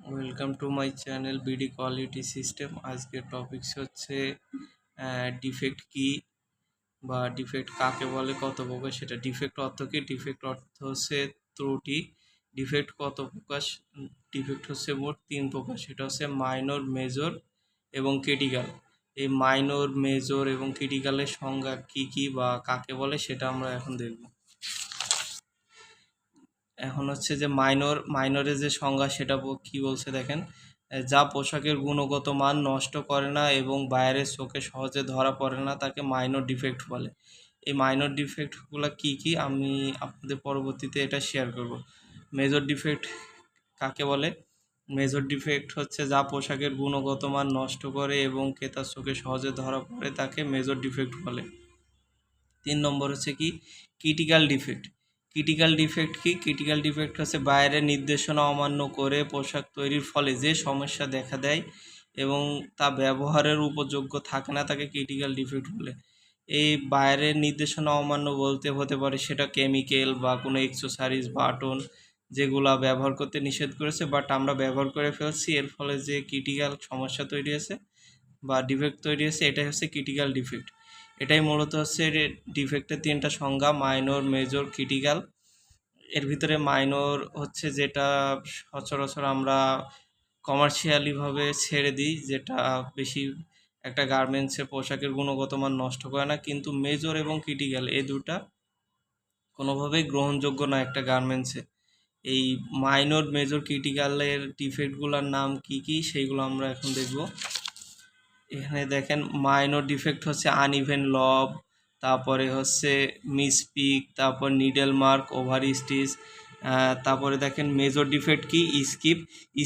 Welcome to my channel BD quality system আজকের topics হচ্ছে defect কি বা ডিফেক্ট কাকে বলে, কত প্রকার সেটা ডিফেক্ট অর্থ কি? ডিফেক্ট অর্থ হচ্ছে ত্রুটি ডিফেক্ট কত প্রকাশ? ডিফেক্ট হচ্ছে মোট তিন প্রকার সেটা হচ্ছে মাইনর মেজর এবং ক্রিটিক্যাল এই মাইনর মেজর এবং ক্রিটিক্যালের সংজ্ঞা কি কি বা কাকে বলে, সেটা আমরা এখন দেখব। এখন হচ্ছে যে মাইনর মাইনরের যে সংজ্ঞা সেটা কি বলছে দেখেন? যা পোশাকের গুণগত মান নষ্ট করে না এবং বাইরের চোখে সহজে ধরা পড়ে না তাকে মাইনর ডিফেক্ট বলে। এই মাইনর ডিফেক্টগুলো কি কি? আমি আপনাদের পরবর্তীতে এটা শেয়ার করব। মেজর ডিফেক্ট কাকে বলে? মেজর ডিফেক্ট হচ্ছে যা পোশাকের গুণগত মান নষ্ট করে এবং ক্রেতার চোখে সহজে ধরা পড়ে তাকে মেজর ডিফেক্ট বলে। তিন নম্বর হচ্ছে কি? ক্রিটিক্যাল ডিফেক্ট ক্রিটিক্যাল ডিফেক্ট কি? ক্রিটিক্যাল ডিফেক্ট হচ্ছে বাইরের নির্দেশনা অমান্য করে পোশাক তৈরির ফলে যে সমস্যা দেখা দেয় এবং তা ব্যবহারের উপযোগ্য থাকে না তাকে ক্রিটিক্যাল ডিফেক্ট বলে। এই বাইরের নির্দেশনা অমান্য বলতে হতে পারে সেটা কেমিক্যাল বা কোনো এক্সেসারিজ বাটন যেগুলা ব্যবহার করতে নিষেধ করেছে বাট আমরা ব্যবহার করে ফেলছি, এর ফলে যে ক্রিটিক্যাল সমস্যা তৈরি হয়েছে বা ডিফেক্ট তৈরি হয়েছে, এটাই হচ্ছে ক্রিটিক্যাল ডিফেক্ট এটাই মূলত হচ্ছে ডিফেক্টের তিনটা সংজ্ঞা মাইনর মেজর ক্রিটিক্যাল এর ভিতরে মাইনর হচ্ছে যেটা সচরাচর আমরা কমার্শিয়ালিভাবে ছেড়ে দিই, যেটা বেশি একটা গার্মেন্টসের পোশাকের গুণগত মান নষ্ট করে না। কিন্তু মেজর এবং ক্রিটিক্যাল এই দুটা কোনোভাবেই গ্রহণযোগ্য না একটা গার্মেন্টসে এই মাইনর মেজর ক্রিটিক্যালের ডিফেক্টগুলোর নাম কি কি, সেইগুলো আমরা এখন দেখব। এখানে দেখেন মাইনর ডিফেক্ট হচ্ছে আনইভেন লব তারপরে হচ্ছে মিসপিক তারপর নিডেল মার্ক ওভার স্টিচ তারপরে দেখেন মেজর ডিফেক্ট কি? স্কিপ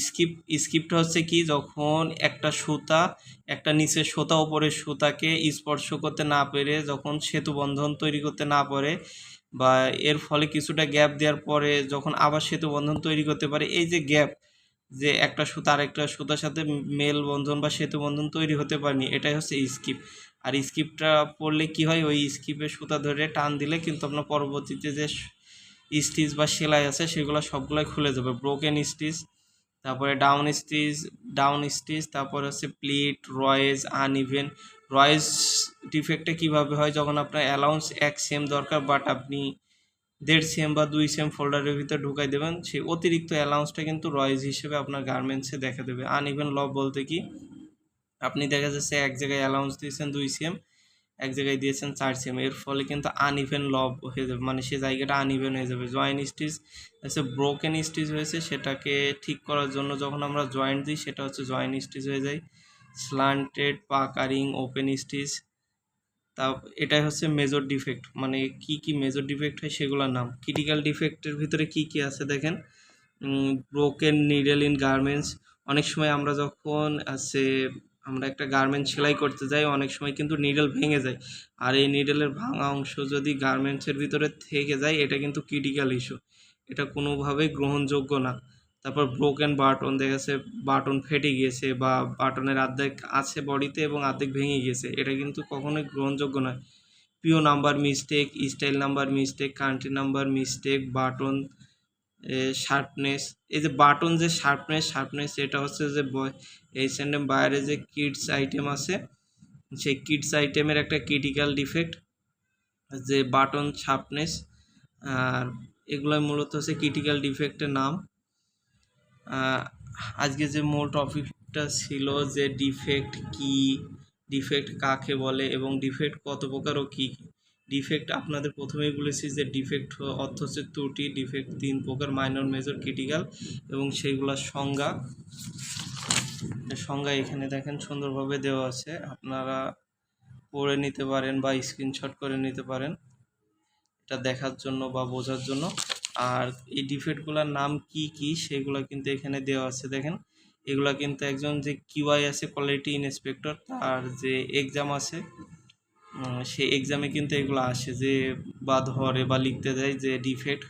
স্কিপ স্কিপটা হচ্ছে কি? যখন একটা সুতা, একটা নিচের সুতা ওপরের সুতাকে স্পর্শ করতে না পেরে, যখন সেতু বন্ধন তৈরি করতে না পারে বা এর ফলে কিছুটা গ্যাপ দেওয়ার পরে যখন আবার সেতু বন্ধন তৈরি করতে পারে, এই যে গ্যাপ যে একটা সুতা, আরেকটা সুতার সাথে মেল বন্ধন বা সেতু বন্ধন তৈরি হতে পারেনি। এটাই হচ্ছে স্কিপ আর স্কিপটা পড়লে কি হয়? ওই স্কিপের সুতা ধরে টান দিলে কিন্তু আপনার পরবর্তীতে যে স্টিচ বা সেলাই আছে, সেগুলো সবগুলোই খুলে যাবে। ব্রোকেন স্টিচ তারপরে ডাউন স্টিচ ডাউন স্টিচ তারপরে হচ্ছে প্লিট রয়েজ আনইভেন রয়েজ ডিফেক্টটা কীভাবে হয়? যখন আপনার অ্যালাউন্স এক সেম দরকার বাট আপনি দেড় সেম বা দুই সেম ফোল্ডারের ভিতর ঢুকাই দেবেন। সেই অতিরিক্ত অ্যালাউন্সটা কিন্তু রয়েজ হিসেবে আপনার গার্মেন্টসে দেখা দেবে। আনইভেন লব বলতে কি, আপনি দেখা যাচ্ছে এক জায়গায় অ্যালাউন্স দিয়েছেন দুই সেম এক জায়গায় দিয়েছেন চার সেম এর ফলে কিন্তু আনইভেন লব হয়ে যাবে মানে সে জায়গাটা আনইভেন হয়ে যাবে। জয়েন স্টিচ হচ্ছে ব্রোকেন স্টিচ হয়েছে, সেটাকে ঠিক করার জন্য যখন আমরা জয়েন্ট দিই, সেটা হচ্ছে জয়েন স্টিচ হয়ে যায়। স্লান্টেড পাকারিং ওপেন স্টিচ তা এটাই হচ্ছে মেজর ডিফেক্ট মানে কি কি মেজর ডিফেক্ট হয় সেগুলোর নাম। ক্রিটিক্যাল ডিফেক্টের ভিতরে কি কি আছে দেখেন? ব্রোকেন নিডেল ইন গার্মেন্টস অনেক সময় আমরা যখন আছে, আমরা একটা গার্মেন্টস সেলাই করতে যাই, অনেক সময় কিন্তু নিডল ভেঙে যায়। আর এই নিডলের ভাঙা অংশ যদি গার্মেন্টসের ভিতরে থেকে যায়, এটা কিন্তু ক্রিটিক্যাল ইস্যু এটা কোনোভাবেই গ্রহণযোগ্য না। তারপর ব্রোকেন বাটন দেখা যাচ্ছে বাটন ফেটে গিয়েছে বা বাটনের অর্ধেক আছে বডিতে এবং অর্ধেক ভেঙে গিয়েছে। এটা কিন্তু কখনোই গ্রহণযোগ্য নয়। PO number mistake style number mistake country number mistake button sharpness এই যে বাটন যে শার্পনেস শার্পনেস এটা হচ্ছে যে এই স্যান্ডেম বাইরে যে কিডস আইটেম আছে, সেই কিডস আইটেমের একটা ক্রিটিক্যাল ডিফেক্ট যে বাটন শার্পনেস আর এগুলো মূলত হচ্ছে ক্রিটিক্যাল ডিফেক্টের নাম। আজকে যে মূল টপিকটা ছিল যে ডিফেক্ট কি, ডিফেক্ট কাকে বলে এবং ডিফেক্ট কত প্রকার ও কী, ডিফেক্ট আপনাদের প্রথমেই বলেছি যে ডিফেক্ট অর্থ হচ্ছে ত্রুটি, ডিফেক্ট তিন প্রকার মাইনর মেজর ক্রিটিক্যাল এবং সেইগুলোর সংজ্ঞা। সংজ্ঞা এখানে দেখেন সুন্দরভাবে দেওয়া আছে। আপনারা পড়ে নিতে পারেন বা স্ক্রিনশট করে নিতে পারেন। এটা দেখার জন্য বা বোঝার জন্য। আর এই ডিফেক্টগুলোর নাম কি কি সেগুলো কিন্তু এখানে দেওয়া আছে, দেখেন। এগুলা কিন্তু একজন যে কিউআই আছে কোয়ালিটি ইন্সপেক্টর তার যে এক্সাম আছে সেই এক্সামে কিন্তু এগুলো আসে যে বা ধরে বা লিখতে দেয় যে ডিফেক্ট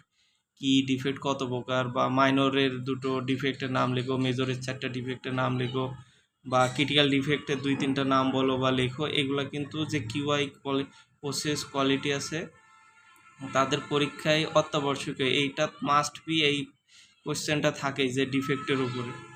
কি ডিফেক্ট কত প্রকার, বা মাইনরের দুটো ডিফেক্টের নাম লেখো মেজরের চারটা ডিফেক্টের নাম লেখো, বা ক্রিটিক্যাল ডিফেক্টের দুই তিনটা নাম বলো বা লেখো, এগুলো কিন্তু যে কিউআই প্রসেস কোয়ালিটি আছে তাদের পরীক্ষায় অত্যাবশ্যকীয়। এইটা মাস্ট বি এই কোশ্চেনটা থাকে যে ডিফেক্টের উপরে।